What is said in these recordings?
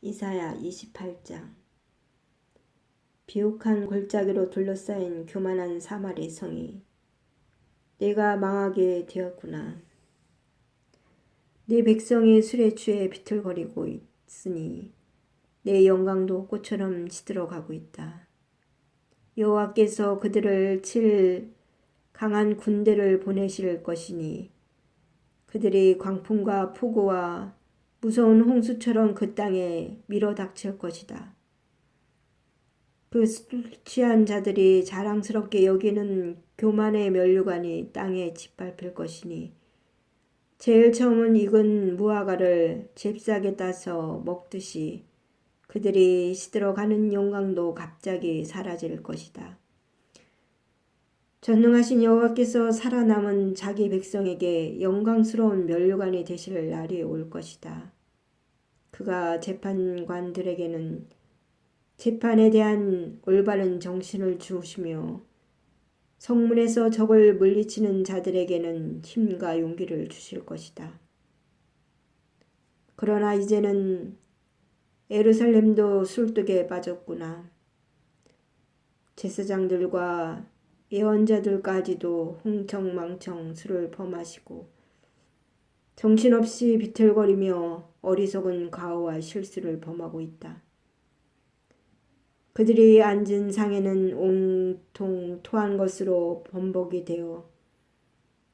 이사야 28장 비옥한 골짜기로 둘러싸인 교만한 사마리 성이 내가 망하게 되었구나. 내 백성이 술에 취해 비틀거리고 있으니 내 영광도 꽃처럼 시들어가고 있다. 여호와께서 그들을 칠 강한 군대를 보내실 것이니 그들이 광풍과 폭우와 무서운 홍수처럼 그 땅에 밀어닥칠 것이다. 그 취한 자들이 자랑스럽게 여기는 교만의 면류관이 땅에 짓밟힐 것이니 제일 처음은 익은 무화과를 잽싸게 따서 먹듯이 그들이 시들어가는 영광도 갑자기 사라질 것이다. 전능하신 여호와께서 살아남은 자기 백성에게 영광스러운 면류관이 되실 날이 올 것이다. 그가 재판관들에게는 재판에 대한 올바른 정신을 주시며 성문에서 적을 물리치는 자들에게는 힘과 용기를 주실 것이다. 그러나 이제는 에루살렘도 술독에 빠졌구나. 제사장들과 예언자들까지도 흥청망청 술을 범하시고 정신없이 비틀거리며 어리석은 가오와 실수를 범하고 있다. 그들이 앉은 상에는 온통 토한 것으로 범벅이 되어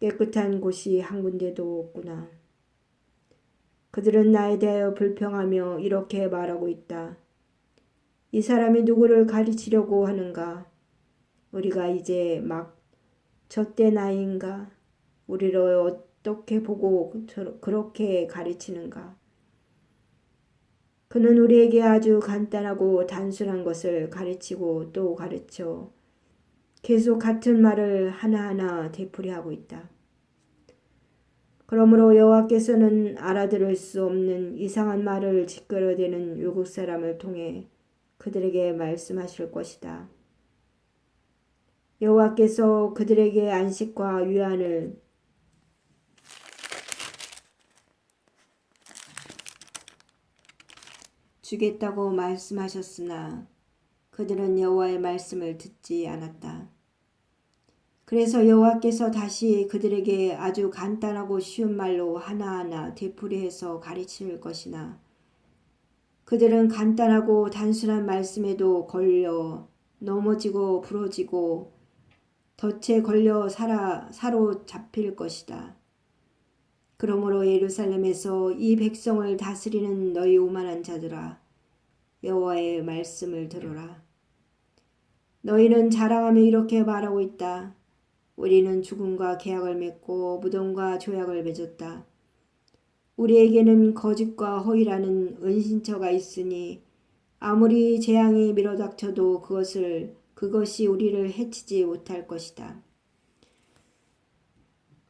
깨끗한 곳이 한 군데도 없구나. 그들은 나에 대하여 불평하며 이렇게 말하고 있다. 이 사람이 누구를 가르치려고 하는가? 우리가 이제 막 젖대 나이인가? 우리를 어떻게 보고 그렇게 가르치는가? 그는 우리에게 아주 간단하고 단순한 것을 가르치고 또 가르쳐 계속 같은 말을 하나하나 되풀이하고 있다. 그러므로 여호와께서는 알아들을 수 없는 이상한 말을 짓거려대는 외국 사람을 통해 그들에게 말씀하실 것이다. 여호와께서 그들에게 안식과 위안을 주겠다고 말씀하셨으나 그들은 여호와의 말씀을 듣지 않았다. 그래서 여호와께서 다시 그들에게 아주 간단하고 쉬운 말로 하나하나 되풀이해서 가르칠 것이나 그들은 간단하고 단순한 말씀에도 걸려 넘어지고 부러지고 덫에 걸려 살아, 사로잡힐 것이다. 그러므로 예루살렘에서 이 백성을 다스리는 너희 오만한 자들아 여호와의 말씀을 들어라. 너희는 자랑하며 이렇게 말하고 있다. 우리는 죽음과 계약을 맺고 무덤과 조약을 맺었다. 우리에게는 거짓과 허위라는 은신처가 있으니 아무리 재앙이 밀어닥쳐도 그것을 그것이 우리를 해치지 못할 것이다.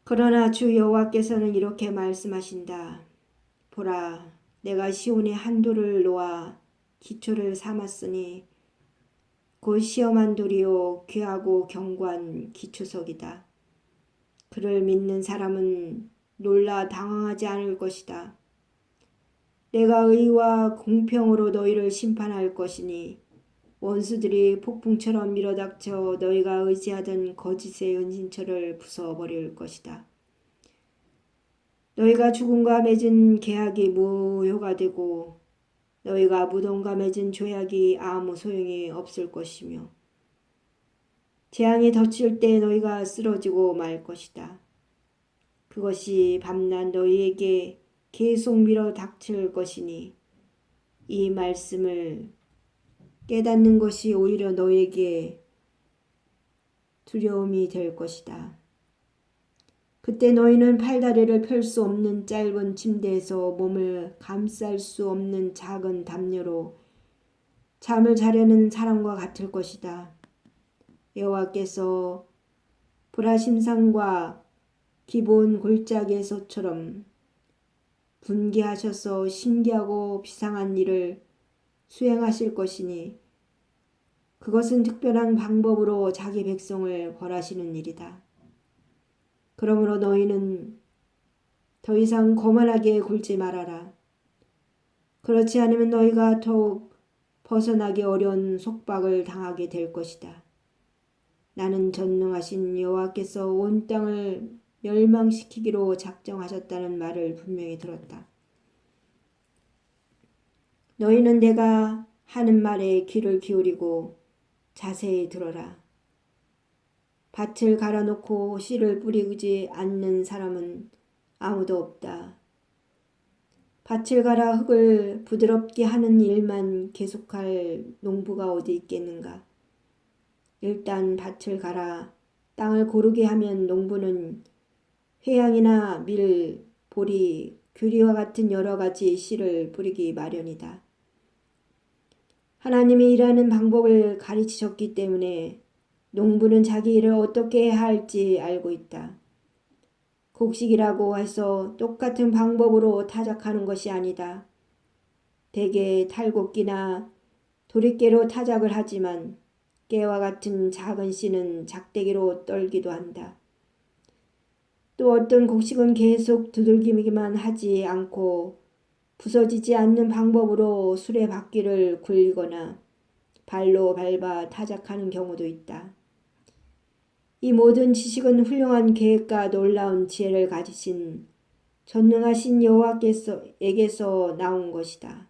그러나 주 여호와께서는 이렇게 말씀하신다. 보라, 내가 시온에 한돌을 놓아 기초를 삼았으니 곧 시험한 돌이요 귀하고 견고한 기초석이다. 그를 믿는 사람은 놀라 당황하지 않을 것이다. 내가 의와 공평으로 너희를 심판할 것이니 원수들이 폭풍처럼 밀어닥쳐 너희가 의지하던 거짓의 은신처를 부숴버릴 것이다. 너희가 죽음과 맺은 계약이 무효가 되고 너희가 무덤과 맺은 조약이 아무 소용이 없을 것이며 재앙이 덮칠 때 너희가 쓰러지고 말 것이다. 그것이 밤낮 너희에게 계속 밀어 닥칠 것이니 이 말씀을 깨닫는 것이 오히려 너에게 두려움이 될 것이다. 그때 너희는 팔다리를 펼 수 없는 짧은 침대에서 몸을 감쌀 수 없는 작은 담요로 잠을 자려는 사람과 같을 것이다. 여호와께서 불화심상과 기본 골짜기에서처럼 분개하셔서 신기하고 비상한 일을 수행하실 것이니 그것은 특별한 방법으로 자기 백성을 벌하시는 일이다. 그러므로 너희는 더 이상 거만하게 굴지 말아라. 그렇지 않으면 너희가 더욱 벗어나기 어려운 속박을 당하게 될 것이다. 나는 전능하신 여호와께서 온 땅을 멸망시키기로 작정하셨다는 말을 분명히 들었다. 너희는 내가 하는 말에 귀를 기울이고 자세히 들어라. 밭을 갈아놓고 씨를 뿌리지 않는 사람은 아무도 없다. 밭을 갈아 흙을 부드럽게 하는 일만 계속할 농부가 어디 있겠는가? 일단 밭을 갈아 땅을 고르게 하면 농부는 회양이나 밀, 보리, 규리와 같은 여러 가지 씨를 뿌리기 마련이다. 하나님이 일하는 방법을 가르치셨기 때문에 농부는 자기 일을 어떻게 해야 할지 알고 있다. 곡식이라고 해서 똑같은 방법으로 타작하는 것이 아니다. 대개 탈곡기나 도리깨로 타작을 하지만 깨와 같은 작은 씨는 작대기로 떨기도 한다. 또 어떤 곡식은 계속 두들기기만 하지 않고 부서지지 않는 방법으로 수레바퀴를 굴리거나 발로 밟아 타작하는 경우도 있다. 이 모든 지식은 훌륭한 계획과 놀라운 지혜를 가지신 전능하신 여호와께서 에게서 나온 것이다.